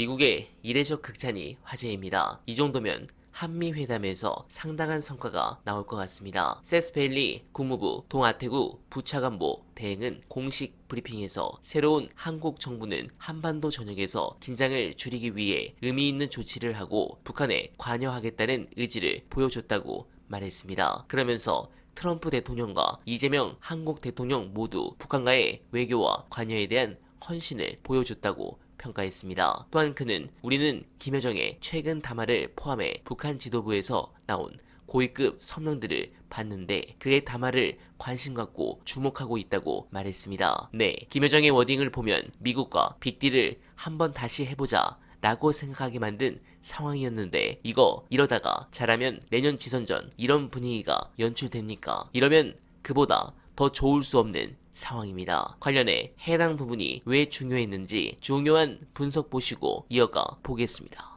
미국의 이례적 극찬이 화제입니다. 이 정도면 한미 회담에서 상당한 성과가 나올 것 같습니다. 세스 베일리 국무부 동아태구 부차관보 대행은 공식 브리핑에서 새로운 한국 정부는 한반도 전역에서 긴장을 줄이기 위해 의미 있는 조치를 하고 북한에 관여하겠다는 의지를 보여줬다고 말했습니다. 그러면서 트럼프 대통령과 이재명 한국 대통령 모두 북한과의 외교와 관여에 대한 헌신을 보여줬다고 평가했습니다. 또한 그는 우리는 김여정의 최근 담화를 포함해 북한 지도부에서 나온 고위급 서명들을 봤는데 그의 담화를 관심 갖고 주목하고 있다고 말했습니다. 네, 김여정의 워딩을 보면 미국과 빅딜을 한번 다시 해보자 라고 생각하게 만든 상황이었는데 이거 이러다가 잘하면 내년 지선전 이런 분위기가 연출됩니까? 이러면 그보다 더 좋을 수 없는 상황입니다. 관련해 해당 부분이 왜 중요했는지 중요한 분석 보시고 이어가 보겠습니다.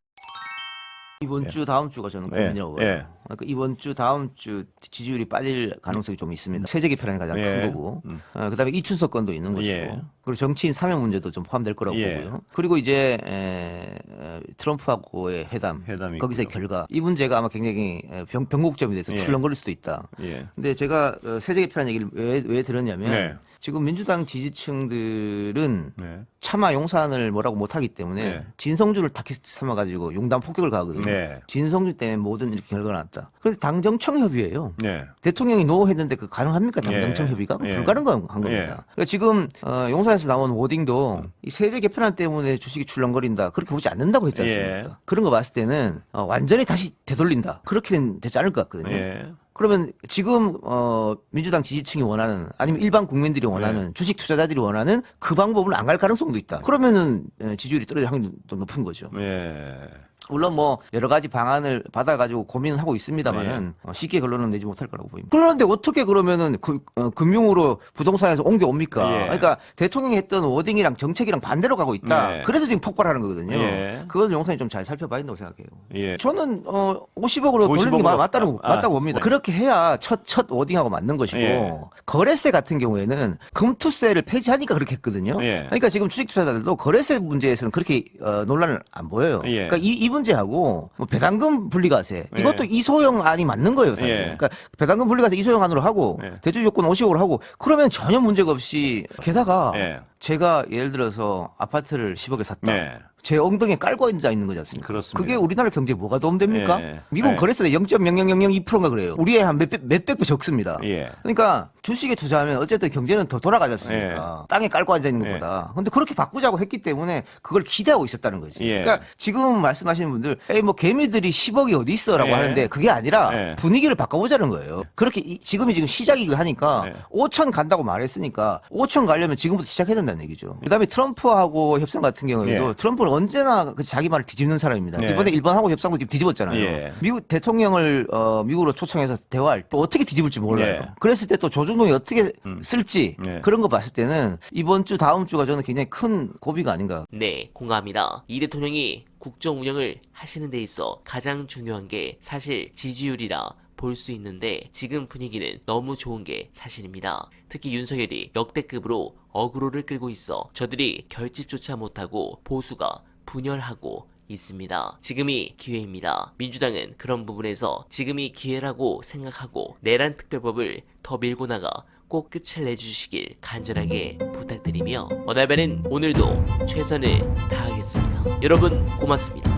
이번 주 다음 주가 저는 예, 고민이라고 봐요. 예. 그러니까 이번 주 다음 주 지지율이 빠질 가능성이 좀 있습니다. 세제 개편이 가장 예. 큰 거고, 음. 어, 그다음에 이춘석 건도 있는 것이고, 예. 그리고 정치인 사명 문제도 좀 포함될 거라고 예. 보고요. 그리고 이제 에, 에, 트럼프하고의 회담, 회담이 거기서의 있고요. 결과 이 문제가 아마 굉장히 에, 변곡점이 돼서 예. 출렁거릴 수도 있다. 예. 근데 제가 어, 세제 개편한 얘기를 왜, 왜 들었냐면 네. 지금 민주당 지지층들은 네. 차마 용산을 뭐라고 못하기 때문에 네. 진성주를 타깃 삼아가지고 용단 폭격을 가거든요. 네. 진성주 때문에 모든 이렇게 결과가 났다. 그런데 당정청 협의예요. 네. 대통령이 노했는데 그 가능합니까 당정청 예. 협의가 예. 불가능한 겁니다. 예. 그러니까 지금 어, 용산에서 나온 워딩도 이 세제 개편안 때문에 주식이 출렁거린다 그렇게 보지 않는다고 했지 않습니까? 예. 그런 거 봤을 때는 어, 완전히 다시 되돌린다 그렇게는 되지 않을 것 같거든요. 예. 그러면 지금 어 민주당 지지층이 원하는 아니면 일반 국민들이 원하는 주식 투자자들이 원하는 그 방법을 안 갈 가능성도 있다. 그러면은 예, 지지율이 떨어질 확률도 높은 거죠. 예. 물론 뭐 여러 가지 방안을 받아가지고 고민을 하고 있습니다만은 어, 쉽게 결론은 내지 못할 거라고 보입니다. 그런데 어떻게 그러면은 그, 어, 금융으로 부동산에서 옮겨 옵니까? 예. 그러니까 대통령이 했던 워딩이랑 정책이랑 반대로 가고 있다. 예. 그래서 지금 폭발하는 거거든요. 예. 그건 용산이 좀 잘 살펴봐야 된다고 생각해요. 예. 저는 어 50억으로 돌리는 게 50억으로. 맞- 맞다고 아, 맞다고 봅니다. 네. 그렇게 해야 첫 첫 워딩하고 맞는 것이고 예. 거래세 같은 경우에는 금투세를 폐지하니까 그렇게 했거든요. 예. 그러니까 지금 주식 투자자들도 거래세 문제에서는 그렇게 어, 논란을 안 보여요. 예. 그러니까 이, 이 문제하고 뭐 배당금 분리과세 예. 이것도 이소영 안이 맞는 거예요, 사실. 예. 그러니까 배당금 분리과세 이소영 안으로 하고 예. 대주 요건 50억으로 하고 그러면 전혀 문제가 없이 게다가 예. 제가 예를 들어서 아파트를 10억에 샀다. 네. 제 엉덩이에 깔고 앉아 있는 거지 않습니까? 그렇습니다. 그게 우리나라 경제에 뭐가 도움됩니까? 예. 미국 예. 거래세 0.00002%인가 그래요. 우리의 한 몇백, 몇백 배 적습니다. 예. 그러니까 주식에 투자하면 어쨌든 경제는 더 돌아가지 않습니까? 땅에 깔고 앉아 있는 예. 것보다. 근데 그렇게 바꾸자고 했기 때문에 그걸 기대하고 있었다는 거지. 예. 그러니까 지금 말씀하시는 분들, 에이, 뭐 개미들이 10억이 어디 있어라고 예. 하는데 그게 아니라 예. 분위기를 바꿔보자는 거예요. 그렇게 이- 지금이 지금 시작이고 하니까 예. 5천 간다고 말했으니까 5천 가려면 지금부터 시작해야 된다는 얘기죠. 그다음에 트럼프하고 협상 같은 경우에도 예. 트럼프는 언제나 그 자기 말을 뒤집는 사람입니다. 예. 이번에 일본하고 협상도 지금 뒤집었잖아요. 예. 미국 대통령을 어, 미국으로 초청해서 대화할 때 어떻게 뒤집을지 몰라요. 예. 그랬을 때 또 조중동이 어떻게 쓸지 예. 그런 거 봤을 때는 이번 주 다음 주가 저는 굉장히 큰 고비가 아닌가. 네, 공감합니다. 이 대통령이 국정 운영을 하시는 데 있어 가장 중요한 게 사실 지지율이라 볼 수 있는데 지금 분위기는 너무 좋은 게 사실입니다. 특히 윤석열이 역대급으로 어그로를 끌고 있어 저들이 결집조차 못하고 보수가 분열하고 있습니다. 지금이 기회입니다. 민주당은 그런 부분에서 지금이 기회라고 생각하고 내란 특별법을 더 밀고 나가 꼭 끝을 내주시길 간절하게 부탁드리며 어날바는 오늘도 최선을 다하겠습니다. 여러분 고맙습니다.